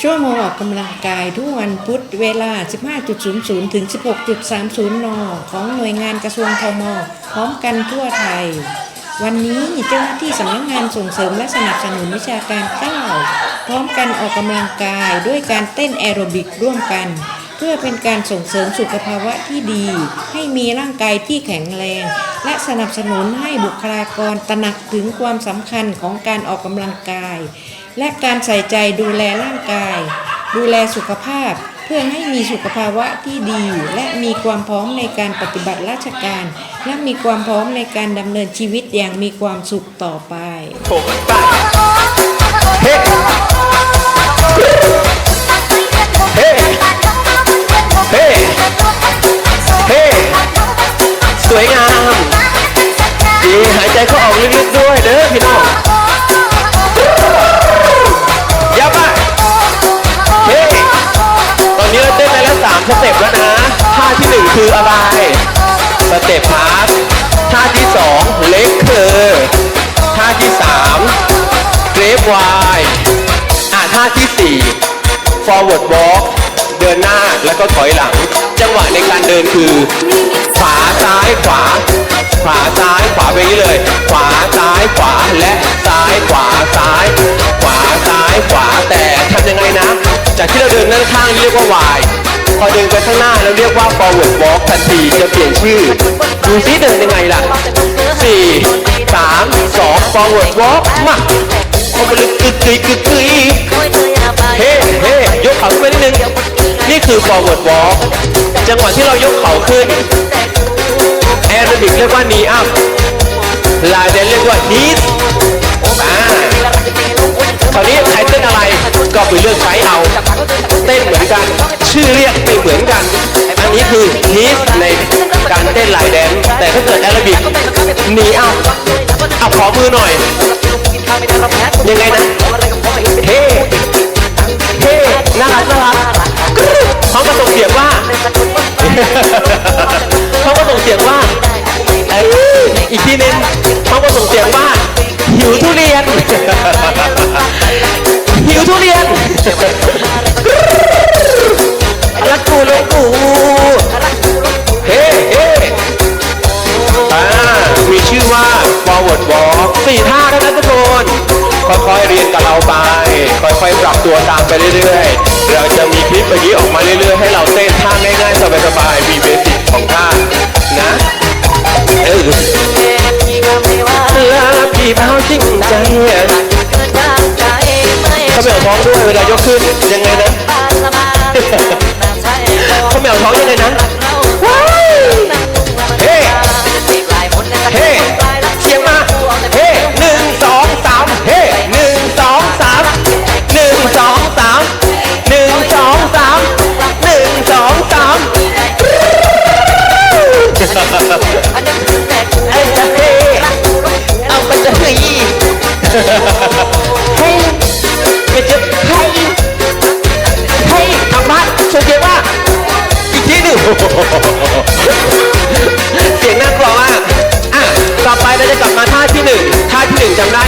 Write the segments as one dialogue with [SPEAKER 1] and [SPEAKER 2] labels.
[SPEAKER 1] ชั่วโมงออกกำลังกายทุกวันพุธเวลา 15.00 ถึง 16.30 น ของหน่วยงานกระทรวงทมพร้อมกันทั่วไทย วันนี้เจ้าหน้าที่สำนักงานส่งเสริมและสนับสนุนวิชาการ 9 พร้อมกันออกกำลังกายด้วยการเต้นแอโรบิกร่วมกัน เพื่อเป็นการส่งเสริมสุขภาวะที่ดี ให้มีร่างกายที่แข็งแรง และสนับสนุนให้บุคลากรตระหนักถึงความสำคัญของการออกกำลังกาย และการใส่ใจดูแลร่างกาย ดูแลสุขภาพเพื่อให้มีสุขภาวะที่ดี และมีความพร้อมในการปฏิบัติราชการ และมีความพร้อมในการดำเนินชีวิตอย่างมีความสุขต่อไป
[SPEAKER 2] คืออะไร สเต็ปพาร์ทท่าที่สองเล็กเคอท่าที่สามเกรฟไวอะท่าที่สี่ forward walk เดินหน้าแล้วก็ถอยหลัง จังหวะในการเดินคือ ขวาซ้ายขวา ขวาซ้ายขวาไปนี้เลย ขวาซ้ายขวาและซ้ายขวาซ้าย ขวาซ้ายขวาแต่ทำยังไงนะ จากที่เราเดินด้านข้างเรียกว่า Y พอเดินไปข้างหน้าเราเรียกว่า forward walk ทันทีจะเปลี่ยนชื่อ ดูซิเดินยังไงล่ะสี่สามสอง forward walk มาเอาไปลยกึกกึยกึกกึยเฮ้เฮ้ยกเข่าขึ้นนิดนึง นี่คือ forward walk จังหวะที่เรายกเข่าขึ้น แอโรบิกเรียกว่า knee up ลายเดนเรียกว่า knees อ่าคราวนี้ใครเต้นอะไรก็ไปเลือกใช้เอา เต้นเหมือนกัน ชื่อเรียก พีคในการเต้นลายแดน แต่ถ้าเกิดแอโรบิก knee up เอาขอมือหน่อย ยังไงนะเฮ้เฮ้น่ารักน่ารักเขาก็ส่งเสียงว่าเขาก็ส่งเสียงว่าอีกทีนึงเขาก็ส่งเสียงว่าหิวทุเรียนหิวทุเรียน ค่อยๆเรียนกับเราไป ค่อยๆปรับตัวตามไปเรื่อยๆ เราจะมีคลิปแบบนี้ออกมาเรื่อยๆ ให้เราเต้นท่าง่ายๆสบายๆมีเบสิกของท่านะเออแล้วพี่เบาจริงใจเขาไม่เอาท้องด้วยเวลายกขึ้นยังไงนะ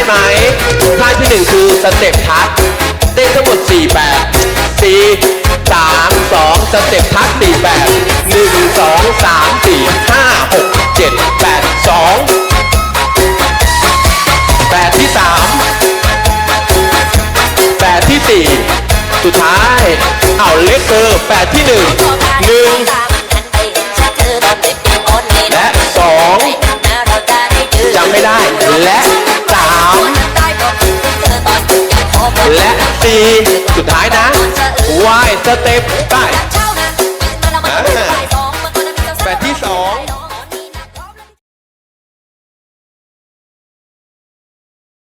[SPEAKER 2] ได้ไหมท่าที่หนึ่งคือสเต็ปทัชเต้นทั้งหมด4แบบ4 3 2 สเต็ปทัช4แบบ1 2 3 4 5 6 7 8 2แบบที่ 3 แบบที่ 4 สุดท้าย เอาเล็กเกอร์แบบที่ 1 1 และสองจำไม่ได้และสาม และสี่สุดท้ายนะวายสเต็ปได้